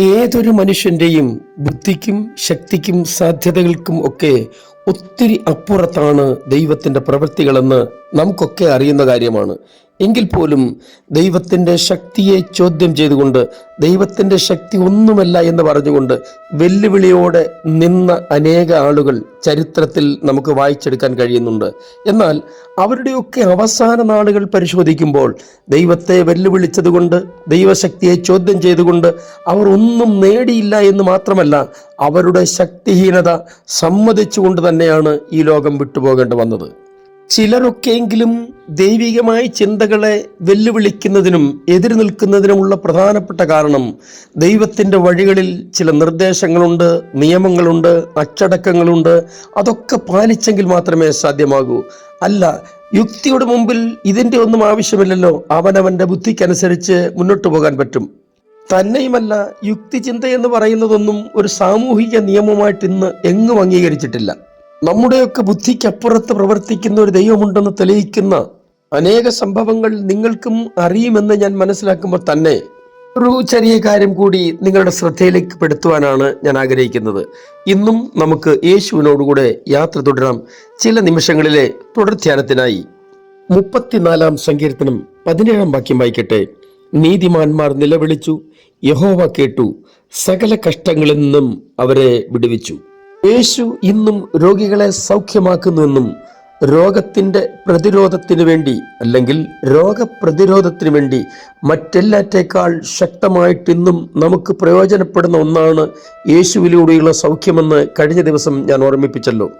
Y ഏതൊരു മനുഷ്യന്റെയും ബുദ്ധിക്കും ശക്തിക്കും സാധ്യതകൾക്കും ഒക്കെ ഒത്തിരി അപ്പുറത്താണ് ദൈവത്തിന്റെ പ്രവൃത്തികളെന്ന് നമുക്കൊക്കെ അറിയുന്ന കാര്യമാണ്. എങ്കിൽ പോലും ദൈവത്തിന്റെ ശക്തിയെ ചോദ്യം ചെയ്തുകൊണ്ട് ദൈവത്തിന്റെ ശക്തി ഒന്നുമല്ല എന്ന് പറഞ്ഞുകൊണ്ട് വെല്ലുവിളിയോടെ നിന്ന അനേക ആളുകൾ ചരിത്രത്തിൽ നമുക്ക് വായിച്ചെടുക്കാൻ കഴിയുന്നുണ്ട്. എന്നാൽ അവരുടെയൊക്കെ അവസാന നാളുകൾ പരിശോധിക്കുമ്പോൾ ദൈവത്തെ വെല്ലുവിളിച്ചതുകൊണ്ട് ദൈവശക്തിയെ ചോദ്യം ചെയ്തുകൊണ്ട് അവർ ഒന്നും നേടിയില്ല എന്ന് മാത്രമല്ല അവരുടെ ശക്തിഹീനത സമ്മതിച്ചുകൊണ്ട് തന്നെയാണ് ഈ ലോകം വിട്ടുപോകേണ്ടി വന്നത്. ചിലരൊക്കെയെങ്കിലും ദൈവികമായ ചിന്തകളെ വെല്ലുവിളിക്കുന്നതിനും എതിര് നിൽക്കുന്നതിനുമുള്ള പ്രധാനപ്പെട്ട കാരണം ദൈവത്തിന്റെ വഴികളിൽ ചില നിർദ്ദേശങ്ങളുണ്ട് നിയമങ്ങളുണ്ട് അച്ചടക്കങ്ങളുണ്ട് അതൊക്കെ പാലിച്ചെങ്കിൽ മാത്രമേ സാധ്യമാകൂ. അല്ല യുക്തിയുടെ മുമ്പിൽ ഇതിന്റെ ഒന്നും ആവശ്യമില്ലല്ലോ അവനവന്റെ ബുദ്ധിക്കനുസരിച്ച് മുന്നോട്ട് പോകാൻ പറ്റും. തന്നെയുമല്ല യുക്തിചിന്ത എന്ന് പറയുന്നതൊന്നും ഒരു സാമൂഹിക നിയമമായിട്ട് ഇന്ന് എങ്ങും അംഗീകരിച്ചിട്ടില്ല. നമ്മുടെയൊക്കെ ബുദ്ധിക്കപ്പുറത്ത് പ്രവർത്തിക്കുന്ന ഒരു ദൈവമുണ്ടെന്ന് തെളിയിക്കുന്ന അനേക സംഭവങ്ങൾ നിങ്ങൾക്കും അറിയുമെന്ന് ഞാൻ മനസ്സിലാക്കുമ്പോൾ തന്നെ ഒരു ചെറിയ കാര്യം കൂടി നിങ്ങളുടെ ശ്രദ്ധയിലേക്ക് പെടുത്തുവാനാണ് ഞാൻ ആഗ്രഹിക്കുന്നത്. ഇന്നും നമുക്ക് യേശുവിനോടുകൂടെ യാത്ര തുടരാം. ചില നിമിഷങ്ങളിലെ തുടർധ്യാനത്തിനായി മുപ്പത്തിനാലാം സങ്കീർത്തനം പതിനേഴാം വാക്യം വായിക്കട്ടെ. നീതിമാന്മാർ നിലവിളിച്ചു. യഹോവ കേട്ടു. സകല കഷ്ടങ്ങളിൽ നിന്നും അവരെ വിടുവിച്ചു. യേശു ഇന്നും രോഗികളെ സൗഖ്യമാക്കുന്നുവെന്നും രോഗത്തിന്റെ പ്രതിരോധത്തിനു വേണ്ടി അല്ലെങ്കിൽ രോഗപ്രതിരോധത്തിനു വേണ്ടി മറ്റെല്ലാറ്റേക്കാൾ ശക്തമായിട്ട് ഇന്നും നമുക്ക് പ്രയോജനപ്പെടുന്ന ഒന്നാണ് യേശുവിലൂടെയുള്ള സൗഖ്യമെന്ന് കഴിഞ്ഞ ദിവസം ഞാൻ ഓർമ്മിപ്പിച്ചല്ലോ.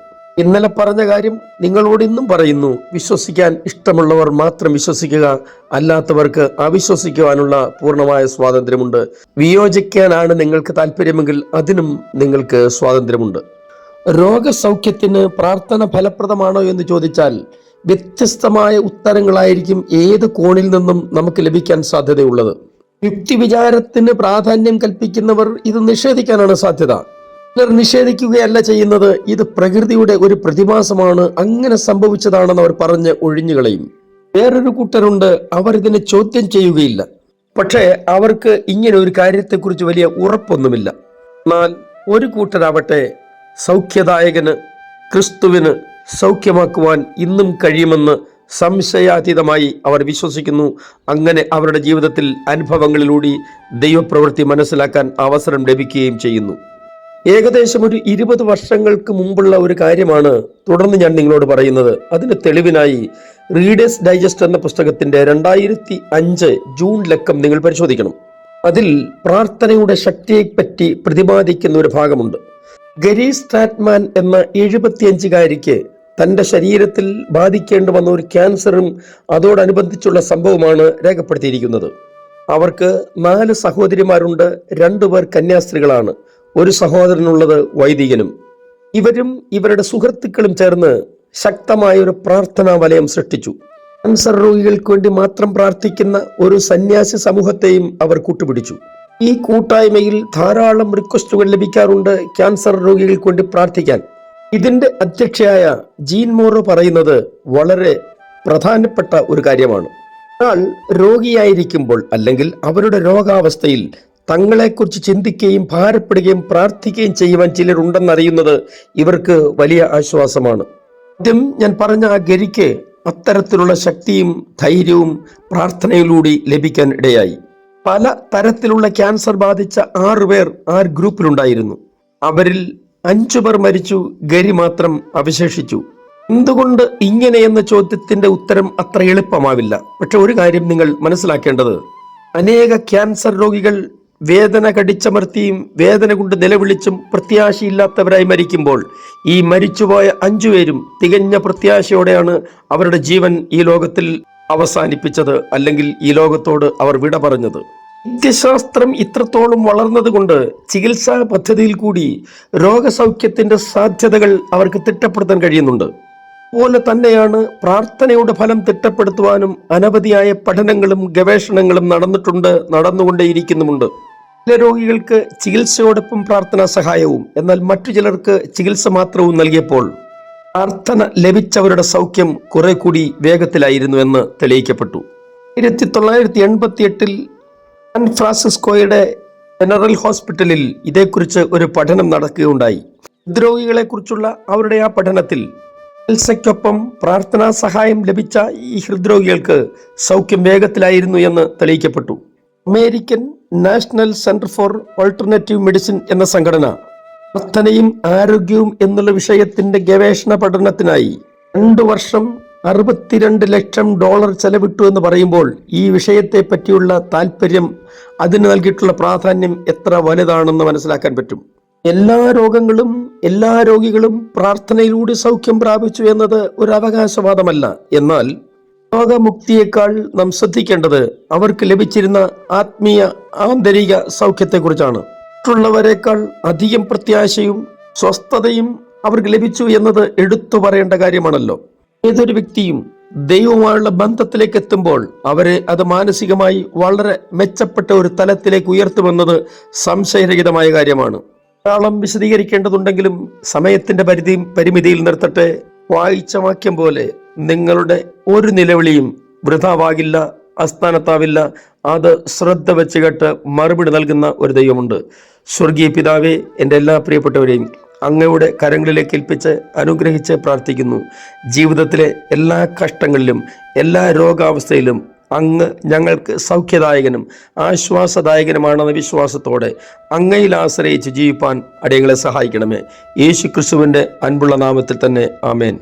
ഇന്നലെ പറഞ്ഞ കാര്യം നിങ്ങളോട് ഇന്നും പറയുന്നു. വിശ്വസിക്കാൻ ഇഷ്ടമുള്ളവർ മാത്രം വിശ്വസിക്കുക അല്ലാത്തവർക്ക് അവിശ്വസിക്കുവാനുള്ള പൂർണമായ സ്വാതന്ത്ര്യമുണ്ട്. വിയോജിക്കാനാണ് നിങ്ങൾക്ക് താല്പര്യമെങ്കിൽ അതിനും നിങ്ങൾക്ക് സ്വാതന്ത്ര്യമുണ്ട്. രോഗസൗഖ്യത്തിന് പ്രാർത്ഥന ഫലപ്രദമാണോ എന്ന് ചോദിച്ചാൽ വ്യത്യസ്തമായ ഉത്തരങ്ങളായിരിക്കും ഏത് കോണിൽ നിന്നും നമുക്ക് ലഭിക്കാൻ സാധ്യതയുള്ളത്. യുക്തിവിചാരത്തിന് പ്രാധാന്യം കൽപ്പിക്കുന്നവർ ഇത് നിഷേധിക്കാനാണ് സാധ്യത. നിഷേധിക്കുകയല്ല ചെയ്യുന്നത്. ഇത് പ്രകൃതിയുടെ ഒരു പ്രതിഭാസമാണ് അങ്ങനെ സംഭവിച്ചതാണെന്ന് അവർ പറഞ്ഞ് ഒഴിഞ്ഞുകളയും വേറൊരു കൂട്ടരുണ്ട്. അവർ ഇതിനെ ചോദ്യം ചെയ്യുകയില്ല. പക്ഷേ അവർക്ക് ഇങ്ങനെ ഒരു കാര്യത്തെക്കുറിച്ച് വലിയ ഉറപ്പൊന്നുമില്ല. എന്നാൽ ഒരു കൂട്ടരാവട്ടെ സൗഖ്യദായകന് ക്രിസ്തുവിന് സൗഖ്യമാക്കുവാൻ ഇന്നും കഴിയുമെന്ന് സംശയാതീതമായി അവർ വിശ്വസിക്കുന്നു. അങ്ങനെ അവരുടെ ജീവിതത്തിൽ അനുഭവങ്ങളിലൂടെ ദൈവപ്രവൃത്തി മനസ്സിലാക്കാൻ അവസരം ലഭിക്കുകയും ചെയ്യുന്നു. ഏകദേശം ഒരു ഇരുപത് വർഷങ്ങൾക്ക് മുമ്പുള്ള ഒരു കാര്യമാണ് തുടർന്ന് ഞാൻ നിങ്ങളോട് പറയുന്നത്. അതിന് തെളിവിനായി റീഡേഴ്സ് ഡൈജസ്റ്റ് എന്ന പുസ്തകത്തിന്റെ രണ്ടായിരത്തി അഞ്ച് ജൂൺ ലക്കം നിങ്ങൾ പരിശോധിക്കണം. അതിൽ പ്രാർത്ഥനയുടെ ശക്തിയെപ്പറ്റി പ്രതിപാദിക്കുന്ന ഒരു ഭാഗമുണ്ട്. ഗരി സ്റ്റാറ്റ്മാൻ എന്ന എഴുപത്തിയഞ്ചുകാരിക്ക് തന്റെ ശരീരത്തിൽ ബാധിക്കേണ്ടി വന്ന ഒരു ക്യാൻസറും അതോടനുബന്ധിച്ചുള്ള സംഭവമാണ് രേഖപ്പെടുത്തിയിരിക്കുന്നത്. അവർക്ക് നാല് സഹോദരിമാരുണ്ട് രണ്ടുപേർ കന്യാസ്ത്രീകളാണ്. ഒരു സഹോദരനുള്ളത് വൈദികനും. ഇവരും ഇവരുടെ സുഹൃത്തുക്കളും ചേർന്ന് ശക്തമായ ഒരു പ്രാർത്ഥനാ വലയം സൃഷ്ടിച്ചു. ക്യാൻസർ രോഗികൾക്ക് വേണ്ടി മാത്രം പ്രാർത്ഥിക്കുന്ന ഒരു സന്യാസി സമൂഹത്തെയും അവർ കൂട്ടുപിടിച്ചു. ഈ കൂട്ടായ്മയിൽ ധാരാളം റിക്വസ്റ്റുകൾ ലഭിക്കാറുണ്ട് ക്യാൻസർ രോഗികൾക്ക് വേണ്ടി പ്രാർത്ഥിക്കാൻ. ഇതിന്റെ അധ്യക്ഷയായ ജീൻ മോറോ പറയുന്നത് വളരെ പ്രധാനപ്പെട്ട ഒരു കാര്യമാണ്. ഒരാൾ രോഗിയായിരിക്കുമ്പോൾ അല്ലെങ്കിൽ അവരുടെ രോഗാവസ്ഥയിൽ തങ്ങളെക്കുറിച്ച് ചിന്തിക്കുകയും ഭാരപ്പെടുകയും പ്രാർത്ഥിക്കുകയും ചെയ്യുവാൻ ചിലരുണ്ടെന്നറിയുന്നത് ഇവർക്ക് വലിയ ആശ്വാസമാണ്. ആദ്യം ഞാൻ പറഞ്ഞ ആ ഗരിക്ക് അത്തരത്തിലുള്ള ശക്തിയും ധൈര്യവും പ്രാർത്ഥനയിലൂടെ ലഭിക്കാൻ ഇടയായി. പല തരത്തിലുള്ള ക്യാൻസർ ബാധിച്ച ആറുപേർ ആ ഗ്രൂപ്പിലുണ്ടായിരുന്നു. അവരിൽ അഞ്ചു പേർ മരിച്ചു ഗരി മാത്രം അവശേഷിച്ചു. എന്തുകൊണ്ട് ഇങ്ങനെ എന്ന ചോദ്യത്തിന്റെ ഉത്തരം അത്ര എളുപ്പമാവില്ല? പക്ഷെ ഒരു കാര്യം നിങ്ങൾ മനസ്സിലാക്കേണ്ടത്. അനേക ക്യാൻസർ രോഗികൾ വേദന കടിച്ചമർത്തിയും വേദന കൊണ്ട് നിലവിളിച്ചും പ്രത്യാശയില്ലാത്തവരായി മരിക്കുമ്പോൾ ഈ മരിച്ചുപോയ അഞ്ചുപേരും തികഞ്ഞ പ്രത്യാശയോടെയാണ് അവരുടെ ജീവൻ ഈ ലോകത്തിൽ അവസാനിപ്പിച്ചത് അല്ലെങ്കിൽ ഈ ലോകത്തോട് അവർ വിട പറഞ്ഞത്. വൈദ്യശാസ്ത്രം ഇത്രത്തോളം വളർന്നതുകൊണ്ട് ചികിത്സാ പദ്ധതിയിൽ കൂടി രോഗസൗഖ്യത്തിന്റെ സാധ്യതകൾ അവർക്ക് തിട്ടപ്പെടുത്താൻ കഴിയുന്നുണ്ട്. അതുപോലെ തന്നെയാണ് പ്രാർത്ഥനയുടെ ഫലം തിട്ടപ്പെടുത്തുവാനും അനവധിയായ പഠനങ്ങളും ഗവേഷണങ്ങളും നടന്നിട്ടുണ്ട് നടന്നുകൊണ്ടേയിരിക്കുന്നുമുണ്ട്. ചില രോഗികൾക്ക് ചികിത്സയോടൊപ്പം പ്രാർത്ഥനാ സഹായവും എന്നാൽ മറ്റു ചിലർക്ക് ചികിത്സ മാത്രവും നൽകിയപ്പോൾ പ്രാർത്ഥന ലഭിച്ചവരുടെ സൗഖ്യം കുറെ കൂടി വേഗത്തിലായിരുന്നു എന്ന് തെളിയിക്കപ്പെട്ടു. ആയിരത്തി തൊള്ളായിരത്തി എൺപത്തി എട്ടിൽ സാൻ ഫ്രാൻസിസ്കോയുടെ ജനറൽ ഹോസ്പിറ്റലിൽ ഇതേക്കുറിച്ച് ഒരു പഠനം നടക്കുകയുണ്ടായി. ഹൃദ്രോഗികളെക്കുറിച്ചുള്ള അവരുടെ ആ പഠനത്തിൽ ചികിത്സയ്ക്കൊപ്പം പ്രാർത്ഥനാ സഹായം ലഭിച്ച ഈ ഹൃദ്രോഗികൾക്ക് സൗഖ്യം വേഗത്തിലായിരുന്നു എന്ന് തെളിയിക്കപ്പെട്ടു. American national centre for alternative medicine എന്ന സംഘടന പ്രാർത്ഥനയും ആരോഗ്യവും എന്നുള്ള വിഷയത്തിന്റെ ഗവേഷണ പഠനത്തിനായി രണ്ടു വർഷം അറുപത്തിരണ്ട് ലക്ഷം ഡോളർ ചെലവിട്ടു എന്ന് പറയുമ്പോൾ ഈ വിഷയത്തെ പറ്റിയുള്ള താല്പര്യം അതിന് നൽകിയിട്ടുള്ള പ്രാധാന്യം എത്ര വലുതാണെന്ന് മനസ്സിലാക്കാൻ പറ്റും. എല്ലാ രോഗങ്ങളും എല്ലാ രോഗികളും പ്രാർത്ഥനയിലൂടെ സൗഖ്യം പ്രാപിച്ചു എന്നത് ഒരു അവകാശവാദമല്ല. എന്നാൽ രോഗമുക്തിയേക്കാൾ നാം ശ്രദ്ധിക്കേണ്ടത് അവർക്ക് ലഭിച്ചിരുന്ന ആത്മീയ ആന്തരിക സൗഖ്യത്തെക്കുറിച്ചാണ്. മറ്റുള്ളവരെക്കാൾ അധികം പ്രത്യാശയും സ്വസ്ഥതയും അവർക്ക് ലഭിച്ചു എന്നത് എടുത്തു പറയേണ്ട കാര്യമാണല്ലോ. ഏതൊരു വ്യക്തിയും ദൈവവുമായുള്ള ബന്ധത്തിലേക്ക് എത്തുമ്പോൾ അവരെ അത് മാനസികമായി വളരെ മെച്ചപ്പെട്ട ഒരു തലത്തിലേക്ക് ഉയർത്തുമെന്നത് സംശയരഹിതമായ കാര്യമാണ്. ധാരാളം വിശദീകരിക്കേണ്ടതുണ്ടെങ്കിലും സമയത്തിന്റെ പരിധി പരിമിതിയിൽ നിർത്തട്ടെ. വായിച്ച വാക്യം പോലെ നിങ്ങളുടെ ഒരു നിലവിളിയും വൃഥാവാകില്ല. അസ്ഥാനത്താവില്ല അത് ശ്രദ്ധ വെച്ച് കേട്ട് മറുപടി നൽകുന്ന ഒരു ദൈവമുണ്ട്. സ്വർഗീയ പിതാവേ എന്റെ എല്ലാ പ്രിയപ്പെട്ടവരെയും അങ്ങയുടെ കരങ്ങളിലേക്ക് ഏൽപ്പിച്ച് അനുഗ്രഹിച്ച് പ്രാർത്ഥിക്കുന്നു. ജീവിതത്തിലെ എല്ലാ കഷ്ടങ്ങളിലും എല്ലാ രോഗാവസ്ഥയിലും അങ്ങ് ഞങ്ങൾക്ക് സൗഖ്യദായകനും ആശ്വാസദായകനുമാണെന്ന വിശ്വാസത്തോടെ അങ്ങയിൽ ആശ്രയിച്ച് ജീവിപ്പാൻ അടിയങ്ങളെ സഹായിക്കണമേ. യേശു ക്രിസ്തുവിന്റെ അൻപുള്ള നാമത്തിൽ തന്നെ ആമേൻ.